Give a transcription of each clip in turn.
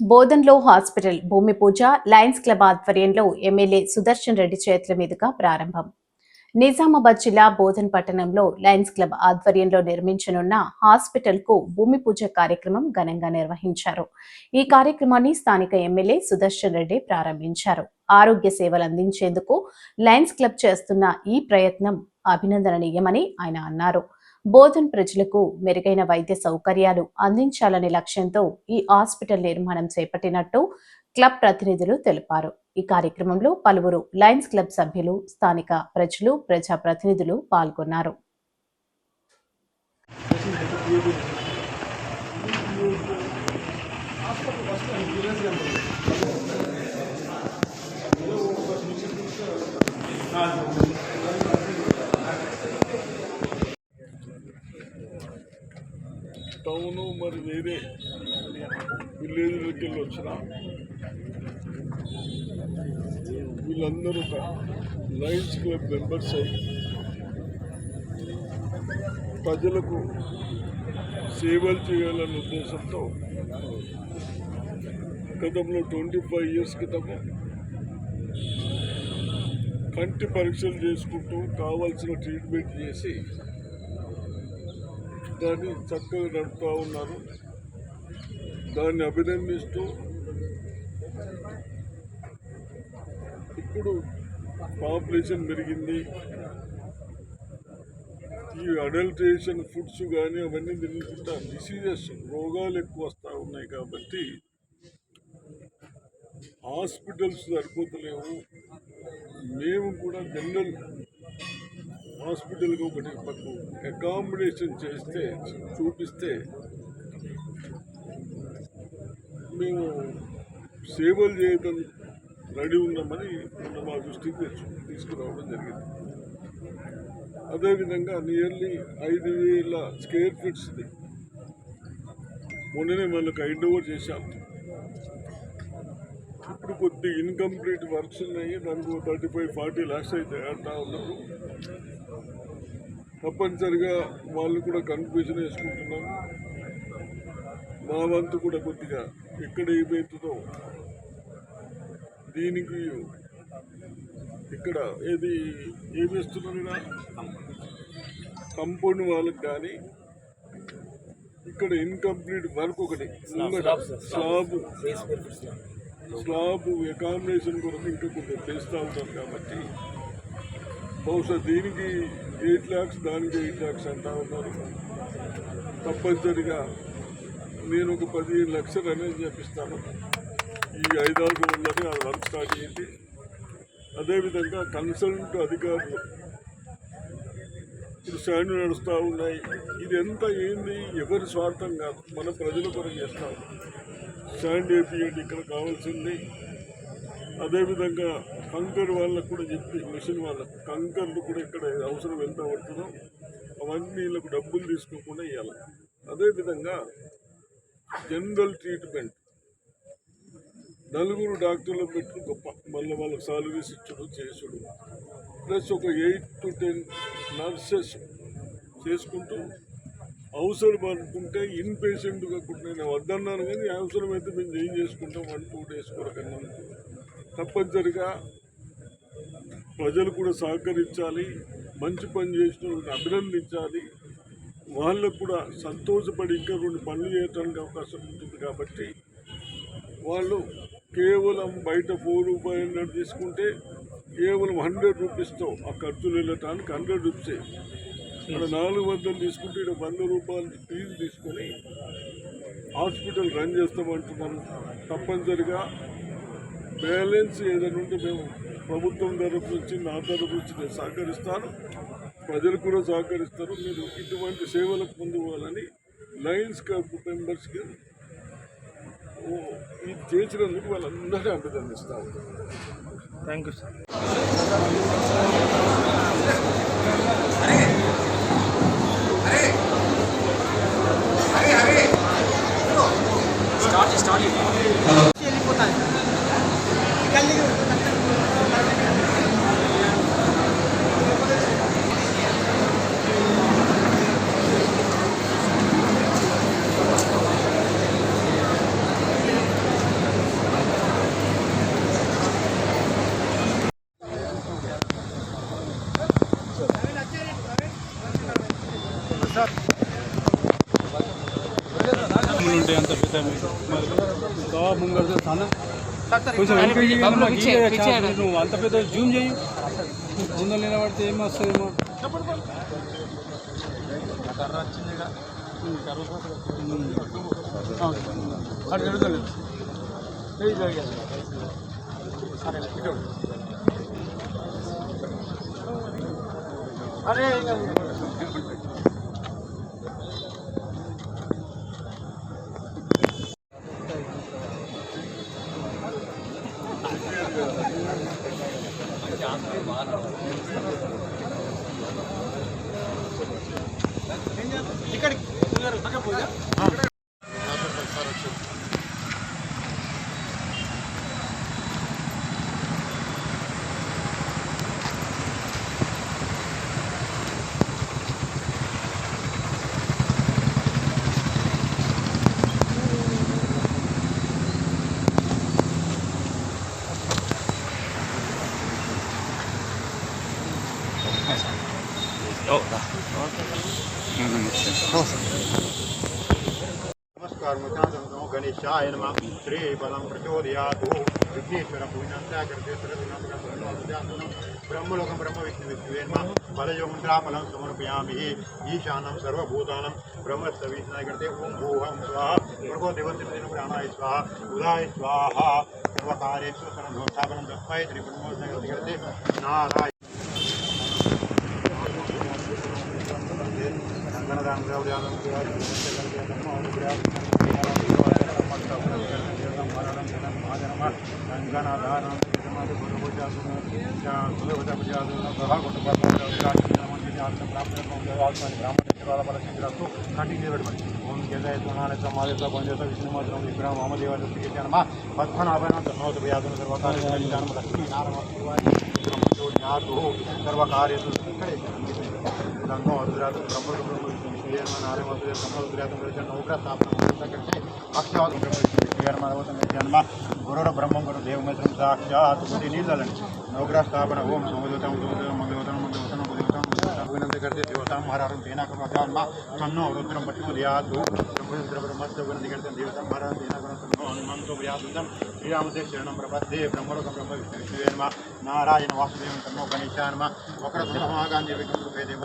బోధన్లో hospital భూమి పూజ Lions club ఆధ్వర్యంలో ఎమ్మెల్యే సుదర్శన్ రెడ్డి చేతుల మీదుగా ప్రారంభం. నిజామాబాద్ జిల్లా బోధన్ పట్టణంలో లయన్స్ క్లబ్ ఆధ్వర్యంలో నిర్మించనున్న హాస్పిటల్కు భూమి పూజ కార్యక్రమం ఘనంగా నిర్వహించారు. ఈ కార్యక్రమాన్ని స్థానిక ఎమ్మెల్యే సుదర్శన్ రెడ్డి ప్రారంభించారు. ఆరోగ్య సేవలు అందించేందుకు లయన్స్ క్లబ్ చేస్తున్న ఈ ప్రయత్నం అభినందనీయమని ఆయన అన్నారు. బోధన్ ప్రజలకు మెరుగైన వైద్య సౌకర్యాలు అందించాలనే లక్ష్యంతో ఈ హాస్పిటల్ నిర్మాణం చేపట్టినట్టు క్లబ్ ప్రతినిధులు తెలిపారు. ఈ కార్యక్రమంలో పలువురు లయన్స్ క్లబ్ సభ్యులు స్థానిక ప్రజలు ప్రజా ప్రతినిధులు పాల్గొన్నారు. మరి వేరే విలేజ్లోకి వెళ్ళి వచ్చిన. వీళ్ళందరూ ఒక లయన్స్ క్లబ్ మెంబర్స్ అయ్యి ప్రజలకు సేవలు చేయాలనే ఉద్దేశంతో గతంలో ట్వంటీ ఫైవ్ ఇయర్స్ క్రితము కంటి పరీక్షలు చేసుకుంటూ కావాల్సిన ట్రీట్మెంట్ చేసి దాన్ని చక్కగా నడుపుతూ ఉన్నారు. దాన్ని అభినందిస్తూ ఇప్పుడు పాపులేషన్ పెరిగింది. ఈ అడల్ట్రేషన్ ఫుడ్స్ కానీ అవన్నీ తిరుగుతుంటా డిసీజెస్ రోగాలు ఎక్కువ వస్తూ ఉన్నాయి కాబట్టి హాస్పిటల్స్ సరిపోతలేవు. మేము కూడా జనరల్ హాస్పిటల్కి ఒకటి మాకు అకామిడేషన్ చేస్తే చూపిస్తే మేము సేవలు చేయడం రెడీ ఉన్నామని మొన్న మా దృష్టికి తీసుకురావడం జరిగింది. అదేవిధంగా నియర్లీ ఐదు వేల స్క్వేర్ ఫీట్స్ది మొన్ననే వాళ్ళకి హైండ్ ఓవర్ చేశాం. ఇప్పుడు కొద్ది ఇన్కంప్లీట్ వర్క్స్ ఉన్నాయి. దానికి థర్టీ ఫైవ్ ఫార్టీ ల్యాక్స్ అయితే అంటా ఉన్నారు తప్పనిసరిగా వాళ్ళు కూడా కన్ఫ్యూజన్ వేసుకుంటున్నాం. మా వంతు కూడా కొద్దిగా ఎక్కడ ఏమవుతుందో దీనికి ఇక్కడ ఏది ఏమి ఇస్తున్నారు ఈడ? కంపౌండ్ వాళ్ళకి కానీ ఇక్కడ ఇన్కంప్లీట్ వర్క్ ఒకటి స్లాబ్ స్లాబ్ అకామిడేషన్ కొరకు ఇంకా కొంచెం చేస్తూ ఉంటారు కాబట్టి బహుశా దీనికి ఎయిట్ ల్యాక్స్ దానికి ఎయిట్ ల్యాక్స్ అంటా ఉన్నారు. తప్పనిసరిగా నేను ఒక పదిహేను లక్షలు అనేది చేపిస్తాను. ఈ ఐదారు రోజుల్లోనే ఆ వర్క్ స్టార్ట్ చేయండి అదేవిధంగా కన్సల్ట్ అధికారులు ఇప్పుడు స్టాండ్ నడుస్తూ ఉన్నాయి. ఇది ఎంత ఏంది? ఎవరి స్వార్థం కాదు. మన ప్రజల కొరకు చేస్తాం స్టాండ్ వేపియండి ఇక్కడ కావాల్సింది. అదేవిధంగా కంకర్ వాళ్ళకు కూడా చెప్పి మిషన్ వాళ్ళకు కంకర్లు కూడా ఇక్కడ అవసరం ఎంత పడుతుందో అవన్నీ వీళ్ళకు డబ్బులు తీసుకోకుండా ఇవ్వాలి అదేవిధంగా జనరల్ ట్రీట్మెంట్. నలుగురు డాక్టర్లు పెట్టిన గొప్ప మళ్ళీ వాళ్ళకి సాలరీస్ ఇచ్చుడు చేసుడు. ప్లస్ ఒక ఎయిట్ టు టెన్ నర్సెస్ చేసుకుంటూ అవసరం అనుకుంటే ఇన్ పేషెంట్గా కూడా నేను వద్దన్నాను కానీ అవసరమైతే మేము ఏం చేసుకుంటాం? వన్ టూ డేస్ కొరకన్నా. తప్పనిసరిగా ప్రజలు కూడా సహకరించాలి మంచి పని చేసిన అభినందించాలి. వాళ్ళకు కూడా సంతోషపడి ఇంకా రెండు పనులు చేయడానికి అవకాశం ఉంటుంది కాబట్టి వాళ్ళు కేవలం బయట ఫోర్ ఫైవ్ హండ్రెడ్ తీసుకుంటే కేవలం హండ్రెడ్ రూపీస్తో ఆ ఖర్చులు వెళ్ళటానికి హండ్రెడ్ రూపీసే. ఇక్కడ నాలుగు వందలు తీసుకుంటే ఇక్కడ వంద రూపాయలు ఫీజు తీసుకొని హాస్పిటల్ రన్ చేస్తామంటున్నాను తప్పనిసరిగా బ్యాలెన్స్ ఏదైనా ఉంటే మేము ప్రభుత్వం తరఫు నుంచి నా తరఫు నుంచి నేను సహకరిస్తాను. ప్రజలు కూడా సహకరిస్తారు. మీరు ఇటువంటి సేవలకు ముందు పోవాలని లయన్స్ క్లబ్ మెంబర్స్కి ఇది చేసినందుకు వాళ్ళందరినీ అభినందిస్తాను. థ్యాంక్ యూ సార్ కొంచెం నువ్వు అంత పెద్ద జూమ్ చేయి. ముందర నిలబడితే ఏం వస్తుందేమో. అటు జరుగుతుంది नमस्कार मित्रांनो गणेशाय नमः। श्री विघ्नेश्वर ब्रह्मलोकं ब्रह्मविष्णुविष्णुवे नमः। फलयोगं रामलं समर्पयामि। ईशानं सर्वभूतानं। ब्रह्मस्तविष्णायकृते ॐ स्वाहा। प्रभो देवतिदिनं स्वाहा। उदाय स्वाहा। सर्वकार्येषु सर्वसंस्थापनं दत्ताय नारायण। गंगानाधाराम ಓಂ ಕೇದಾಯಿತು ನಾಳೆತ ಮಾದೇತ ಪಂಜೇತ ವಿಷ್ಣು ಮಾತ್ರ ವಿಗ್ರಹ ವಾಮದೇವಾದ ಶ್ರೀ ಜನ್ಮ ಪದ್ಮನಾಭನ ಧರ್ಮವತ ಭಯಾದನ ಸರ್ವಕಾರ್ಯ ಜನ್ಮ ಲಕ್ಷ್ಮೀ ನಾರಾಯಣ ಸರ್ವಕಾರ್ಯ ಗಂಗೋ ಅರುದ್ರಾದ ಬ್ರಹ್ಮ ಶ್ರೀಯನ್ಮನಾರವತ್ತು ಸಮುದ್ರಾತಂದ್ರೆ ನೌಕರ ಸ್ಥಾಪನೆ ಅಕ್ಷವಾದ ಶ್ರೀಯನ್ಮಾನವತಂದ್ರೆ ಜನ್ಮ ಗುರುರ ಬ್ರಹ್ಮ ಗುರು ದೇವಮೇಶ್ವರ ಸಾಕ್ಷಾತ್ ಬುದ್ಧಿ ನೀಲಲನ್ ನೌಕರ ಸ್ಥಾಪನ ಓಂ ಸಮುದ್ರತಂ ಮಂಗಳೋತನ ಮಂಗಳೋತನ ಬುದ್ಧಿವತನ ಅಭಿನಂದನೆ करते देवता महाराज तेना करो ध्यान तन्नो रुद्रम पटु ध्यात रुद्र ब्रह्मस्त वंदे करते देवता महाराज तेना करो तन्नो हनुमान तो व्यादुदम श्रीरामते शरणम प्रपद्ये ब्रह्मलोक ब्रह्म विष्णु नारायण वासुदेव तन्नो गणेशान वक्रतुण्ड महागांधी विक्रम रूपे देव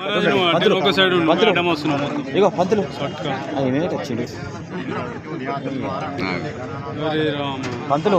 పంతులు. వస్తున్నాడు ఇగో పంతులు. హరే రామ. పంతులు.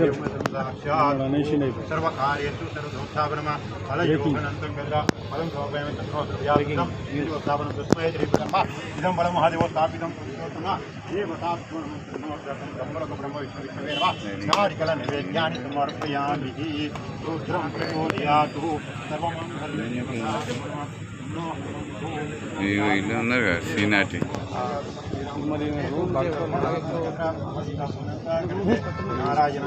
Gracias. ఫలయోగనంతం గద్ర ఫలం సమర్పయామి తత్రోద్రవ్యాధికం స్థాపనం తస్మై శ్రీబ్రహ్మ ఇదం బల మహాదేవ స్థాపితం పురుషోత్తమ. బ్రహ్మలకు బ్రహ్మ విష్ణు విష్ణువే నమ. చారికల నివేద్యాన్ని సమర్పయామి రుద్రం ప్రచోదయాతు. ఇగో ఇల్లు ఉన్నారు కదా సీనాటి. నారాయణ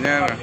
Yeah.